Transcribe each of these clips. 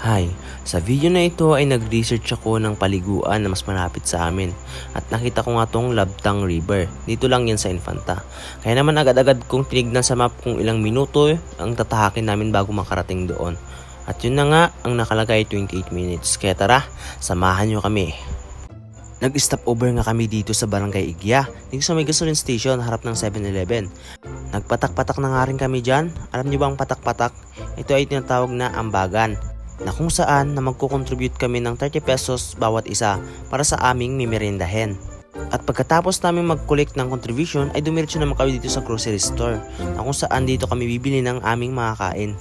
Hi, sa video na ito ay nag-research ako ng paliguan na mas malapit sa amin at nakita ko nga tong Labtang River. Dito lang yan sa Infanta. Kaya naman agad-agad kong tinignan sa map kung ilang minuto ang tatahakin namin bago makarating doon. At yun na nga ang nakalagay 28 minutes. Kaya tara, samahan nyo kami. Nag-stop over nga kami dito sa Barangay Igya, dito sa may gasoline station harap ng 7-Eleven. Nagpatak-patak na nga rin kami dyan. Alam niyo ba ang patak-patak? Ito ay tinatawag na ambagan na kung saan na magko-contribute kami ng 30 pesos bawat isa para sa aming mimerindahin. At pagkatapos namin mag-collect ng contribution ay dumiretso naman kami dito sa grocery store na kung saan dito kami bibili ng aming mga kain.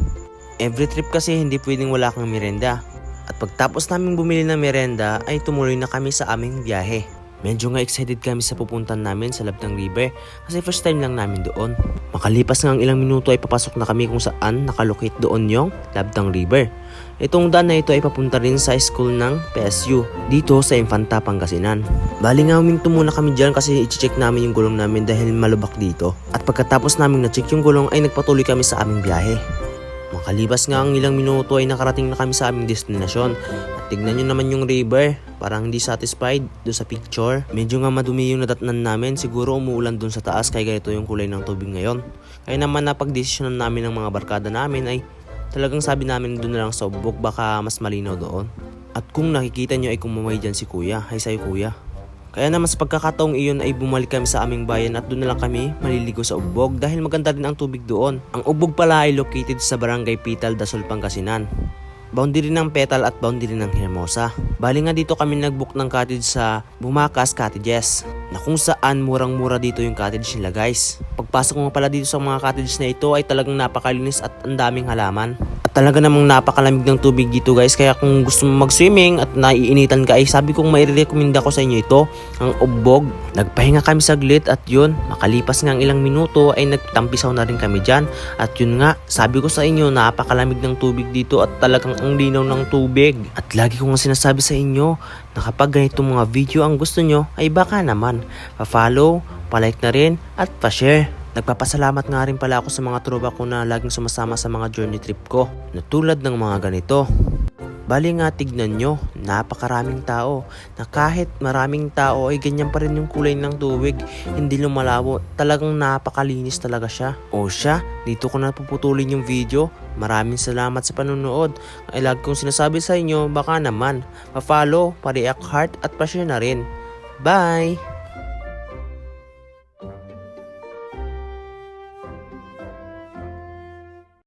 Every trip kasi hindi pwedeng wala kang merenda. At pagtapos namin bumili ng merenda ay tumuloy na kami sa aming biyahe. Medyo nga excited kami sa pupuntan namin sa Labtang River kasi first time lang namin doon. Makalipas ang ilang minuto ay papasok na kami kung saan nakalocate doon yung Labtang River. Itong daan na ito ay papunta rin sa school ng PSU dito sa Infanta, Pangasinan. Bali nga huminto muna kami dyan kasi i-check namin yung gulong namin dahil malubak dito. At pagkatapos namin na-check yung gulong ay nagpatuloy kami sa aming biyahe. Makalipas nga ang ilang minuto ay nakarating na kami sa aming destinasyon. At tignan nyo naman yung river. Parang hindi satisfied do sa picture. Medyo nga madumi yung nadatnan namin. Siguro umuulan dun sa taas kaya ganito yung kulay ng tubig ngayon. Kaya naman napagdesisyonan namin ng mga barkada namin ay talagang sabi namin doon na lang sa ubok baka mas malinaw doon. At kung nakikita nyo ay kumamay dyan si kuya. Hay sa'yo kuya. Kaya naman sa pagkakataong iyon ay bumalik kami sa aming bayan at doon na lang kami maliligo sa Ubog dahil maganda rin ang tubig doon. Ang Ubog pala ay located sa Barangay Pital, Dasol, Pangasinan. Boundary ng Petal at boundary ng Hermosa. Bali nga dito kami nagbook ng cottage sa Bumakas Cottages na kung saan murang-mura dito yung cottage nila guys. Pagpasok ko nga pala dito sa mga cottage na ito ay talagang napakalinis at ang daming halaman. Talaga namang napakalamig ng tubig dito guys kaya kung gusto mo mag-swimming at naiinitan ka ay sabi kong mai-recommend ako sa inyo ito, ang Ubog. Nagpahinga kami saglit at yun, makalipas ang ilang minuto ay nagtampisaw na rin kami dyan. At yun nga, sabi ko sa inyo napakalamig ng tubig dito at talagang ang linaw ng tubig. At lagi ko nga sinasabi sa inyo na kapag ganitong mga video ang gusto nyo ay baka naman pa-follow, pa-like na rin at pa-share. Nagpapasalamat nga rin pala ako sa mga tropa ko na laging sumasama sa mga journey trip ko na tulad ng mga ganito. Bali nga tignan nyo, napakaraming tao na kahit maraming tao ay ganyan pa rin yung kulay ng tubig, hindi lumalawo, talagang napakalinis talaga siya. O siya, dito ko na puputulin yung video, maraming salamat sa panonood. Ay lagi kong sinasabi sa inyo, baka naman, pa-follow, pa-react heart at pa-share na rin. Bye!